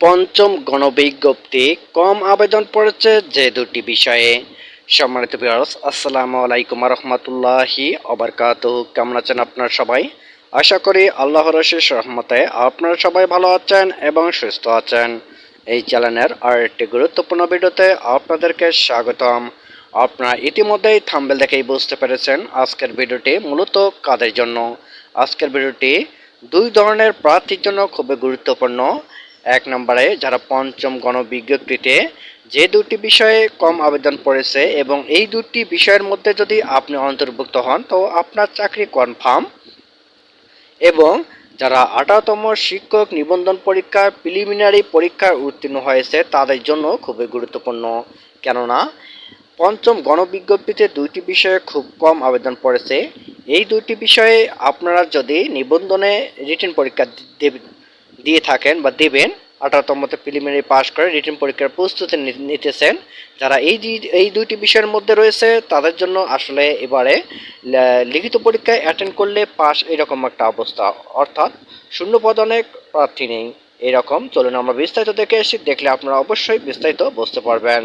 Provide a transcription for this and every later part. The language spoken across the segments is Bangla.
পঞ্চম গণবিজ্ঞপ্তি, কম আবেদন পড়েছে যে দুটি বিষয়ে। সম্মানিত ভিউয়ার্স আসসালামু আলাইকুম রহমতুল্লাহি অবরকাত কেমন আছেন আপনারা সবাই? আশা করি আল্লাহর রশিস রহমতে আপনারা সবাই ভালো আছেন এবং সুস্থ আছেন। এই চ্যানেলের আর একটি গুরুত্বপূর্ণ ভিডিওতে আপনাদেরকে স্বাগতম। আপনারা ইতিমধ্যেই থাম্বেল দেখেই বুঝতে পেরেছেন আজকের ভিডিওটি মূলত কাদের জন্য। আজকের ভিডিওটি দুই ধরনের প্রার্থীর জন্য খুবই গুরুত্বপূর্ণ। এক নম্বরে যারা পঞ্চম গণবিজ্ঞপ্তিতে যে দুটি বিষয়ে কম আবেদন পড়েছে এবং এই দুটি বিষয়ের মধ্যে যদি আপনি অন্তর্ভুক্ত হন, তো আপনার চাকরি কনফার্ম। এবং যারা আঠারোতম শিক্ষক নিবন্ধন পরীক্ষা, প্রিলিমিনারি পরীক্ষায় উত্তীর্ণ হয়েছে, তাদের জন্য খুবই গুরুত্বপূর্ণ। কেননা, পঞ্চম গণবিজ্ঞপ্তিতে দুইটি বিষয়ে খুব কম আবেদন পড়েছে। এই দুটি বিষয়ে আপনারা যদি নিবন্ধনে রিটেন পরীক্ষা দিয়ে থাকেন বা দেবেন আঠারোতমতে প্রিলিমিনারি পাশ করে রিটেন পরীক্ষার প্রস্তুতি নিতেছেন। যারা এই এই দুইটি বিষয়ের মধ্যে রয়েছে, তাদের জন্য আসলে এবারে লিখিত পরীক্ষায় অ্যাটেন্ড করলে পাস এরকম একটা অবস্থা। অর্থাৎ শূন্য পদ অনেক, প্রার্থী নেই, এরকম। চলুন আমরা বিস্তারিত দেখে এসে দেখলে আপনারা অবশ্যই বিস্তারিত বুঝতে পারবেন।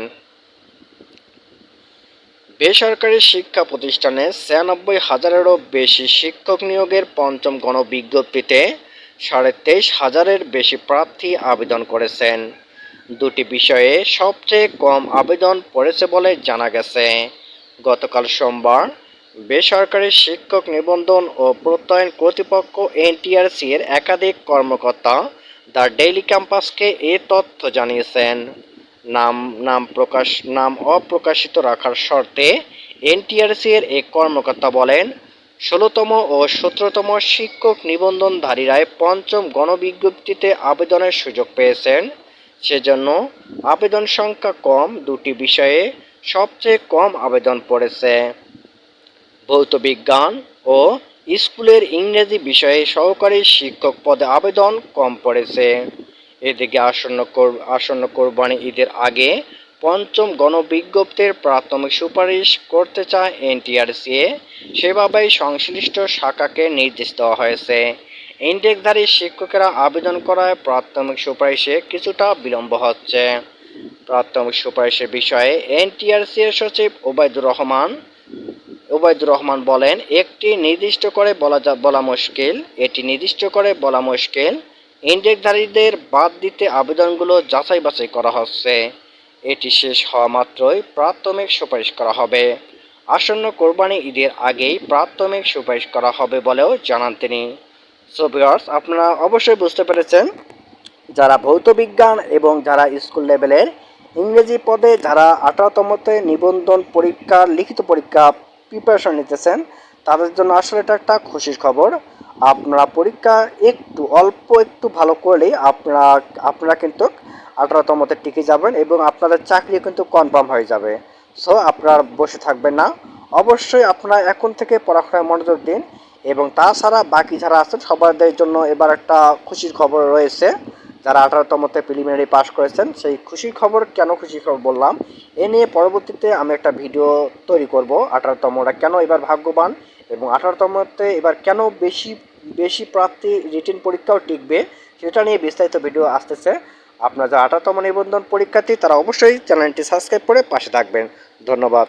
বেসরকারি শিক্ষা প্রতিষ্ঠানে ছিয়ানব্বই হাজারেরও বেশি শিক্ষক নিয়োগের পঞ্চম গণবিজ্ঞপ্তিতে সাড়ে তেইশ হাজারের বেশি প্রার্থী আবেদন করেছেন। দুটি বিষয়ে সবচেয়ে কম আবেদন পড়েছে বলে জানা গেছে। গতকাল সোমবার বেসরকারি শিক্ষক নিবন্ধন ও প্রত্যয়ন কর্তৃপক্ষ এনটিআরসি এর একাধিক কর্মকর্তা দ্য ডেইলি ক্যাম্পাসকে এ তথ্য জানিয়েছেন। নাম নাম প্রকাশ, নাম অপ্রকাশিত রাখার শর্তে এনটিআরসি এর এক কর্মকর্তা বলেন ষোলোতম ও সতেরোতম শিক্ষক নিবন্ধনধারীরাই পঞ্চম গণবিজ্ঞপ্তিতে আবেদনের সুযোগ পেয়েছেন। সেজন্য আবেদন সংখ্যা কম দুটি বিষয়ে সবচেয়ে কম আবেদন পড়েছে। ভৌত বিজ্ঞান ও স্কুলের ইংরেজি বিষয়ে সহকারী শিক্ষক পদে আবেদন কম পড়েছে। এদিকে আসন্ন আসন্ন কোরবানি ঈদের আগে পঞ্চম গণবিজ্ঞপ্তির প্রাথমিক সুপারিশ করতে চায় এনটিআরসিএ। সেভাবেই সংশ্লিষ্ট শাখাকে নির্দেশ দেওয়া হয়েছে। ইন্ডেক্সধারী শিক্ষকেরা আবেদন করায় প্রাথমিক সুপারিশে কিছুটা বিলম্ব হচ্ছে। প্রাথমিক সুপারিশের বিষয়ে এনটিআরসি এর সচিব ওবায়দুর রহমান ওবায়দুর রহমান বলেন, একটি নির্দিষ্ট করে বলা যা, বলা মুশকিল, এটি নির্দিষ্ট করে বলা মুশকিল। ইন্ডেক্সধারীদের বাদ দিতে আবেদনগুলো যাচাই বাছাই করা হচ্ছে। এটি শেষ হওয়া মাত্রই প্রাথমিক সুপারিশ করা হবে। আসন্ন কোরবানি ঈদের আগেই প্রাথমিক সুপারিশ করা হবে বলেও জানান তিনি। সো ভিউয়ার্স আপনারা অবশ্যই বুঝতে পেরেছেন, যারা ভৌত বিজ্ঞান এবং যারা স্কুল লেভেলের ইংরেজি পদে যারা আঠারোতমতে নিবন্ধন পরীক্ষা, লিখিত পরীক্ষা প্রিপারেশন নিতেছেন, তাদের জন্য আসলে এটা একটা খুশির খবর। আপনারা পরীক্ষা একটু অল্প, একটু ভালো করলেই আপনারা আপনারা কিন্তু আঠারোতমতে টিকে যাবেন এবং আপনাদের চাকরি কিন্তু কনফার্ম হয়ে যাবে। সো আপনারা বসে থাকবেন না। অবশ্যই আপনারা এখন থেকে পড়াশোনায় মনোযোগ দিন এবং তাছাড়া বাকি যারা আছেন সবাদের জন্য এবার একটা খুশির খবর রয়েছে। যারা আঠারোতমতে প্রিলিমিনারি পাস করেছেন, সেই খুশির খবর, কেন খুশির খবর বললাম। এ নিয়ে পরবর্তীতে আমি একটা ভিডিও তৈরি করব আঠারোতমরা কেন এবার ভাগ্যবান এবং আঠারোতমতে এবার কেন বেশি বেশি প্রাপ্তি রিটেন পরীক্ষাও টিকবে, সেটা নিয়ে বিস্তারিত ভিডিও আসতেছে। আপনারা যারা আঠারোতম নিবন্ধন পরীক্ষার্থী তারা অবশ্যই চ্যানেলটি সাবস্ক্রাইব করে পাশে থাকবেন। ধন্যবাদ।